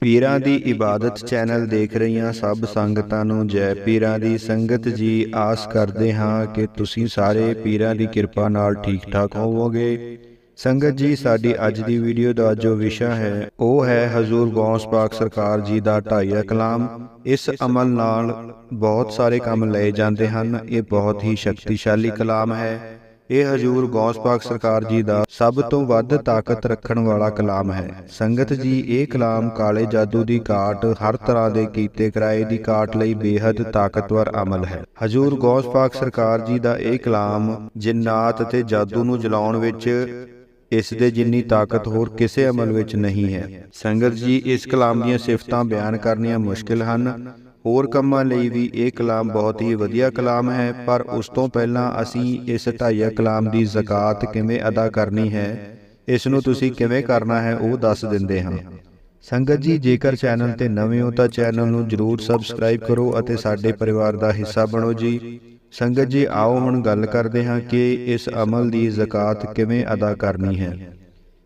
ਪੀਰਾਂ ਦੀ ਇਬਾਦਤ ਚੈਨਲ ਦੇਖ ਰਹੀਆਂ ਸਭ ਸੰਗਤਾਂ ਨੂੰ ਜੈ ਪੀਰਾਂ ਦੀ ਸੰਗਤ ਜੀ ਆਸ ਕਰਦੇ ਹਾਂ ਕਿ ਤੁਸੀਂ ਸਾਰੇ ਪੀਰਾਂ ਦੀ ਕਿਰਪਾ ਨਾਲ ਠੀਕ ਠਾਕ ਹੋਵੋਗੇ। ਸੰਗਤ ਜੀ ਸਾਡੀ ਅੱਜ ਦੀ ਵੀਡੀਓ ਦਾ ਜੋ ਵਿਸ਼ਾ ਹੈ ਉਹ ਹੈ ਹਜ਼ੂਰ ਗੌਸ ਪਾਕ ਸਰਕਾਰ ਜੀ ਦਾ ਢਾਈਆ ਕਲਾਮ। ਇਸ ਅਮਲ ਨਾਲ ਬਹੁਤ ਸਾਰੇ ਕੰਮ ਲਏ ਜਾਂਦੇ ਹਨ। ਇਹ ਬਹੁਤ ਹੀ ਸ਼ਕਤੀਸ਼ਾਲੀ ਕਲਾਮ ਹੈ। ਇਹ ਹਜੂਰ ਗੌਸ ਪਾਕ ਸਰਕਾਰ ਜੀ ਦਾ ਸਭ ਤੋਂ ਵੱਧ ਤਾਕਤ ਰੱਖਣ ਵਾਲਾ ਕਲਾਮ ਹੈ। ਸੰਗਤ ਜੀ, ਇਹ ਕਲਾਮ ਕਾਲੇ ਜਾਦੂ ਦੀ ਕਾਟ ਹਰ ਤਰ੍ਹਾਂ ਦੇ ਕੀਤੇ ਕਰਾਏ ਦੀ ਕਾਟ ਲਈ ਬੇहद ਤਾਕਤਵਰ ਅਮਲ ਹੈ। ਹਜੂਰ ਗੌਸ ਪਾਕ ਸਰਕਾਰ ਜੀ ਦਾ ਇਹ ਕਲਾਮ ਜਿੰਨਾਤ ਅਤੇ ਜਾਦੂ ਨੂੰ ਜਲਾਉਣ ਵਿੱਚ ਇਸ ਦੇ ਜਿੰਨੀ ਤਾਕਤ ਹੋਰ ਕਿਸੇ ਅਮਲ ਵਿੱਚ ਨਹੀਂ ਹੈ। ਸੰਗਤ ਜੀ, ਇਸ ਕਲਾਮ ਦੀਆਂ ਸਿਫਤਾਂ ਬਿਆਨ ਕਰਨੀਆਂ ਮੁਸ਼ਕਿਲ ਹਨ। ਹੋਰ ਕੰਮਾਂ ਲਈ ਵੀ ਇਹ ਕਲਾਮ ਬਹੁਤ ਹੀ ਵਧੀਆ ਕਲਾਮ ਹੈ, ਪਰ ਉਸ ਤੋਂ ਪਹਿਲਾਂ ਅਸੀਂ ਇਸ ਢਾਈਆ ਕਲਾਮ ਦੀ ਜ਼ਕਾਤ ਕਿਵੇਂ ਅਦਾ ਕਰਨੀ ਹੈ, ਇਸ ਨੂੰ ਤੁਸੀਂ ਕਿਵੇਂ ਕਰਨਾ ਹੈ, ਉਹ ਦੱਸ ਦਿੰਦੇ ਹਾਂ। ਸੰਗਤ ਜੀ, ਜੇਕਰ ਚੈਨਲ ਤੇ ਨਵੇਂ ਹੋ ਤਾਂ ਚੈਨਲ ਨੂੰ ਜਰੂਰ ਸਬਸਕ੍ਰਾਈਬ ਕਰੋ ਅਤੇ ਸਾਡੇ ਪਰਿਵਾਰ ਦਾ ਹਿੱਸਾ ਬਣੋ ਜੀ। ਸੰਗਤ ਜੀ, ਆਓ ਹੁਣ ਗੱਲ ਕਰਦੇ ਹਾਂ ਕਿ ਇਸ ਅਮਲ ਦੀ ਜ਼ਕਾਤ ਕਿਵੇਂ ਅਦਾ ਕਰਨੀ ਹੈ।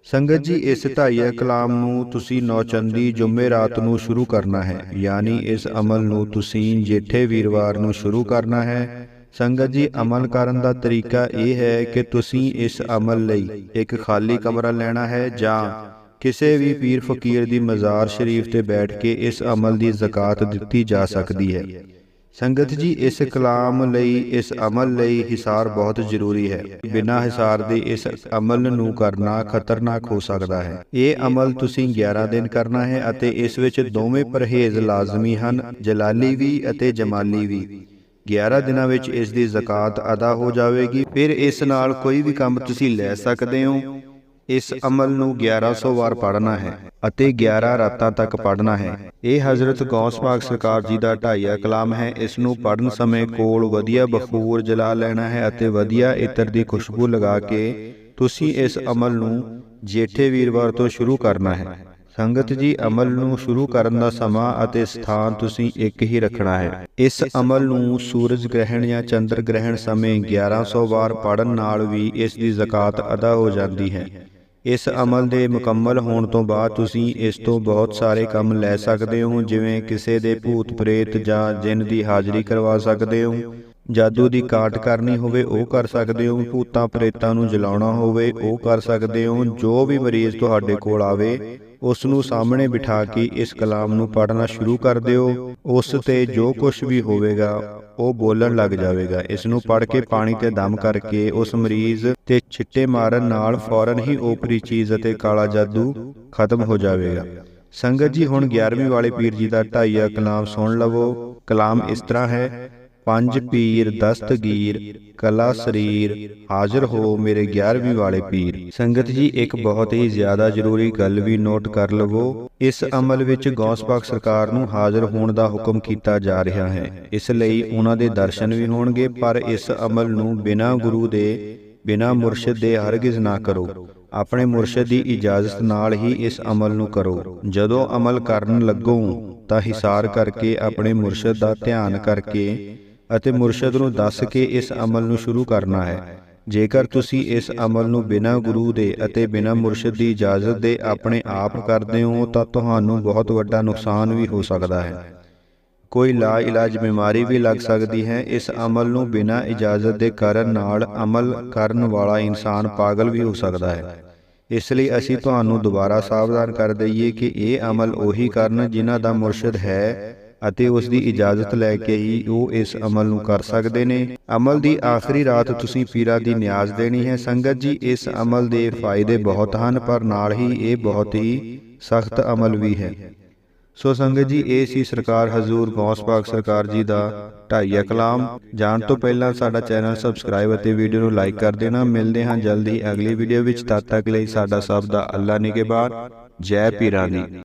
ਸੰਗਤ ਜੀ ਇਸ ਢਾਈਆ ਕਲਾਮ ਨੂੰ ਤੁਸੀਂ ਨੌਚੰਦੀ ਜੁਮੇ ਰਾਤ ਨੂੰ ਸ਼ੁਰੂ ਕਰਨਾ ਹੈ। ਯਾਨੀ ਇਸ ਅਮਲ ਨੂੰ ਤੁਸੀਂ ਜੇਠੇ ਵੀਰਵਾਰ ਨੂੰ ਸ਼ੁਰੂ ਕਰਨਾ ਹੈ। ਸੰਗਤ ਜੀ ਅਮਲ ਕਰਨ ਦਾ ਤਰੀਕਾ ਇਹ ਹੈ ਕਿ ਤੁਸੀਂ ਇਸ ਅਮਲ ਲਈ ਇੱਕ ਖਾਲੀ ਕਮਰਾ ਲੈਣਾ ਹੈ ਜਾਂ ਕਿਸੇ ਵੀ ਪੀਰ ਫਕੀਰ ਦੀ ਮਜ਼ਾਰ ਸ਼ਰੀਫ ਤੇ ਬੈਠ ਕੇ ਇਸ ਅਮਲ ਦੀ ਜ਼ਕਾਤ ਦਿੱਤੀ ਜਾ ਸਕਦੀ ਹੈ। ਸੰਗਤ ਜੀ ਇਸ ਕਲਾਮ ਲਈ ਇਸ ਅਮਲ ਲਈ ਹਿਸਾਰ ਬਹੁਤ ਜ਼ਰੂਰੀ ਹੈ। ਬਿਨਾਂ ਹਿਸਾਰ ਦੇ ਇਸ ਅਮਲ ਨੂੰ ਕਰਨਾ ਖਤਰਨਾਕ ਹੋ ਸਕਦਾ ਹੈ। ਇਹ ਅਮਲ ਤੁਸੀਂ 11 ਦਿਨ ਕਰਨਾ ਹੈ ਅਤੇ ਇਸ ਵਿੱਚ ਦੋਵੇਂ ਪਰਹੇਜ਼ ਲਾਜ਼ਮੀ ਹਨ ਜਲਾਲੀ ਵੀ ਅਤੇ ਜਮਾਲੀ ਵੀ। 11 ਦਿਨਾਂ ਵਿੱਚ ਇਸ ਦੀ ਜ਼ਕਾਤ ਅਦਾ ਹੋ ਜਾਵੇਗੀ। ਫਿਰ ਇਸ ਨਾਲ ਕੋਈ ਵੀ ਕੰਮ ਤੁਸੀਂ ਲੈ ਸਕਦੇ ਹੋ। ਇਸ ਅਮਲ ਨੂੰ 1100 ਵਾਰ ਪੜ੍ਹਨਾ ਹੈ। ਅਤੇ 11 ਰਾਤਾਂ ਤੱਕ ਪੜ੍ਹਨਾ ਹੈ। ਇਹ ਹਜ਼ਰਤ ਗੌਸ ਪਾਕ ਸਰਕਾਰ ਜੀ ਦਾ ਢਾਈਆ ਕਲਾਮ ਹੈ। ਇਸ ਨੂੰ ਪੜ੍ਹਨ ਸਮੇਂ ਕੋਲ ਵਧੀਆ ਬਖੂਰ ਜਲਾ ਲੈਣਾ ਹੈ ਅਤੇ ਵਧੀਆ ਇਤਰ ਦੀ ਖੁਸ਼ਬੂ ਲਗਾ ਕੇ ਤੁਸੀਂ ਇਸ ਅਮਲ ਨੂੰ ਜੇਠੇ ਵੀਰਵਾਰ ਤੋਂ ਸ਼ੁਰੂ ਕਰਨਾ ਹੈ। ਸੰਗਤ ਜੀ, ਅਮਲ ਨੂੰ ਸ਼ੁਰੂ ਕਰਨ ਦਾ ਸਮਾਂ ਅਤੇ ਸਥਾਨ ਤੁਸੀਂ ਇੱਕ ਹੀ ਰੱਖਣਾ ਹੈ। ਇਸ ਅਮਲ ਨੂੰ ਸੂਰਜ ਗ੍ਰਹਿਣ ਜਾਂ ਚੰਦਰ ਗ੍ਰਹਿਣ ਸਮੇਂ 1100 ਵਾਰ ਪੜਨ ਨਾਲ ਵੀ ਇਸ ਦੀ ਜ਼ਕਾਤ ਅਦਾ ਹੋ ਜਾਂਦੀ ਹੈ। ਇਸ ਅਮਲ ਦੇ ਮੁਕੰਮਲ ਹੋਣ ਤੋਂ ਬਾਅਦ ਤੁਸੀਂ ਇਸ ਤੋਂ ਬਹੁਤ ਸਾਰੇ ਕੰਮ ਲੈ ਸਕਦੇ ਹੋ, ਜਿਵੇਂ ਕਿਸੇ ਦੇ ਭੂਤ ਪ੍ਰੇਤ ਜਾਂ ਜਿੰਨ ਦੀ ਹਾਜ਼ਰੀ ਕਰਵਾ ਸਕਦੇ ਹੋ। ਜਾਦੂ ਦੀ ਕਾਟ ਕਰਨੀ ਹੋਵੇ, ਉਹ ਕਰ ਸਕਦੇ ਹੋ। ਭੂਤਾਂ ਪ੍ਰੇਤਾਂ ਨੂੰ ਜਲਾਉਣਾ ਹੋਵੇ, ਉਹ ਕਰ ਸਕਦੇ ਹੋ। ਜੋ ਵੀ ਮਰੀਜ਼ ਤੁਹਾਡੇ ਕੋਲ ਆਵੇ ਉਸ ਨੂੰ ਸਾਹਮਣੇ ਬਿਠਾ ਕੇ ਇਸ ਕਲਾਮ ਨੂੰ ਪੜ੍ਹਨਾ ਸ਼ੁਰੂ ਕਰ ਦਿਓ। ਉਸ ਤੇ ਜੋ ਕੁਝ ਵੀ ਹੋਵੇਗਾ, ਉਹ ਬੋਲਣ ਲੱਗ ਜਾਵੇਗਾ। ਇਸ ਨੂੰ ਪੜ੍ਹ ਕੇ ਪਾਣੀ ਤੇ ਦਮ ਕਰਕੇ ਉਸ ਮਰੀਜ਼ ਤੇ ਛਿੱਟੇ ਮਾਰਨ ਨਾਲ ਫੌਰਨ ਹੀ ਓਪਰੀ ਚੀਜ਼ ਅਤੇ ਕਾਲਾ ਜਾਦੂ ਖਤਮ ਹੋ ਜਾਵੇਗਾ। ਸੰਗਤ ਜੀ, ਹੁਣ 11ਵੀਂ ਵਾਲੇ ਪੀਰ ਜੀ ਦਾ ਢਾਈਆ ਕਲਾਮ ਸੁਣ ਲਵੋ। ਕਲਾਮ ਇਸ ਤਰ੍ਹਾਂ ਹੈ ਪੰਜ ਪੀਰ ਦਸਤਗੀਰ ਕਲਾ ਸਰੀਰ, ਹਾਜ਼ਰ ਹੋ ਮੇਰੇ 11ਵੀਂ ਵਾਲੇ ਪੀਰ। ਸੰਗਤ ਜੀ, ਇੱਕ ਬਹੁਤ ਹੀ ਜ਼ਿਆਦਾ ਜ਼ਰੂਰੀ ਗੱਲ ਵੀ ਨੋਟ ਕਰ ਲਵੋ। ਇਸ ਅਮਲ ਵਿੱਚ ਗੌਸ ਪਾਕ ਸਰਕਾਰ ਨੂੰ ਹਾਜ਼ਰ ਹੋਣ ਦਾ ਹੁਕਮ ਕੀਤਾ ਜਾ ਰਿਹਾ ਹੈ। ਇਸ ਲਈ ਉਹਨਾਂ ਦੇ ਦਰਸ਼ਨ ਵੀ ਹੋਣਗੇ, ਪਰ ਇਸ ਅਮਲ ਨੂੰ ਬਿਨਾਂ ਗੁਰੂ ਦੇ, ਬਿਨਾਂ ਮੁਰਸ਼ਿਦ ਦੇ ਹਰਗਿਜ਼ ਨਾ ਕਰੋ। ਆਪਣੇ ਮੁਰਸ਼ਿਦ ਦੀ ਇਜਾਜ਼ਤ ਨਾਲ ਹੀ ਇਸ ਅਮਲ ਨੂੰ ਕਰੋ। ਜਦੋਂ ਅਮਲ ਕਰਨ ਲੱਗੋ, ਤਾਂ ਹਿਸਾਰ ਕਰਕੇ ਆਪਣੇ ਮੁਰਸ਼ਿਦ ਦਾ ਧਿਆਨ ਕਰਕੇ ਅਤੇ ਮੁਰਸ਼ਦ ਨੂੰ ਦੱਸ ਕੇ ਇਸ ਅਮਲ ਨੂੰ ਸ਼ੁਰੂ ਕਰਨਾ ਹੈ। ਜੇਕਰ ਤੁਸੀਂ ਇਸ ਅਮਲ ਨੂੰ ਬਿਨਾਂ ਗੁਰੂ ਦੇ ਅਤੇ ਬਿਨਾਂ ਮੁਰਸ਼ਿਦ ਦੀ ਇਜਾਜ਼ਤ ਦੇ ਆਪਣੇ ਆਪ ਕਰਦੇ ਹੋ, ਤਾਂ ਤੁਹਾਨੂੰ ਬਹੁਤ ਵੱਡਾ ਨੁਕਸਾਨ ਵੀ ਹੋ ਸਕਦਾ ਹੈ। ਕੋਈ ਲਾ ਇਲਾਜ ਬਿਮਾਰੀ ਵੀ ਲੱਗ ਸਕਦੀ ਹੈ। ਇਸ ਅਮਲ ਨੂੰ ਬਿਨਾਂ ਇਜਾਜ਼ਤ ਦੇ ਕਰਨ ਨਾਲ ਅਮਲ ਕਰਨ ਵਾਲਾ ਇਨਸਾਨ ਪਾਗਲ ਵੀ ਹੋ ਸਕਦਾ ਹੈ। ਇਸ ਲਈ ਅਸੀਂ ਤੁਹਾਨੂੰ ਦੁਬਾਰਾ ਸਾਵਧਾਨ ਕਰ ਦਈਏ ਕਿ ਇਹ ਅਮਲ ਉਹੀ ਕਰਨ ਜਿਨ੍ਹਾਂ ਦਾ ਮੁਰਸ਼ਿਦ ਹੈ ਅਤੇ ਉਸ ਦੀ ਇਜਾਜ਼ਤ ਲੈ ਕੇ ਹੀ ਉਹ ਇਸ ਅਮਲ ਨੂੰ ਕਰ ਸਕਦੇ ਨੇ। ਅਮਲ ਦੀ ਆਖਰੀ ਰਾਤ ਤੁਸੀਂ ਪੀਰਾਂ ਦੀ ਨਿਆਜ਼ ਦੇਣੀ ਹੈ। ਸੰਗਤ ਜੀ ਇਸ ਅਮਲ ਦੇ ਫਾਇਦੇ ਬਹੁਤ ਹਨ ਪਰ ਨਾਲ ਹੀ ਇਹ ਬਹੁਤ ਹੀ ਸਖਤ ਅਮਲ ਵੀ ਹੈ। ਸੋ ਸੰਗਤ ਜੀ ਇਹ ਸੀ ਸਰਕਾਰ ਹਜ਼ੂਰ ਗੌਸ ਪਾਕ ਸਰਕਾਰ ਜੀ ਦਾ ਢਾਈਆ ਕਲਾਮ। ਜਾਣ ਤੋਂ ਪਹਿਲਾਂ ਸਾਡਾ ਚੈਨਲ ਸਬਸਕ੍ਰਾਈਬ ਅਤੇ ਵੀਡੀਓ ਨੂੰ ਲਾਈਕ ਕਰ ਦੇਣਾ। ਮਿਲਦੇ ਹਾਂ ਜਲਦੀ ਅਗਲੀ ਵੀਡੀਓ ਵਿੱਚ। ਤਦ ਤੱਕ ਲਈ ਸਾਡਾ ਸਭ ਦਾ ਅੱਲਾ ਨਿਗਹਿਬਾਨ ਜੈ ਪੀਰਾਂ ਦੀ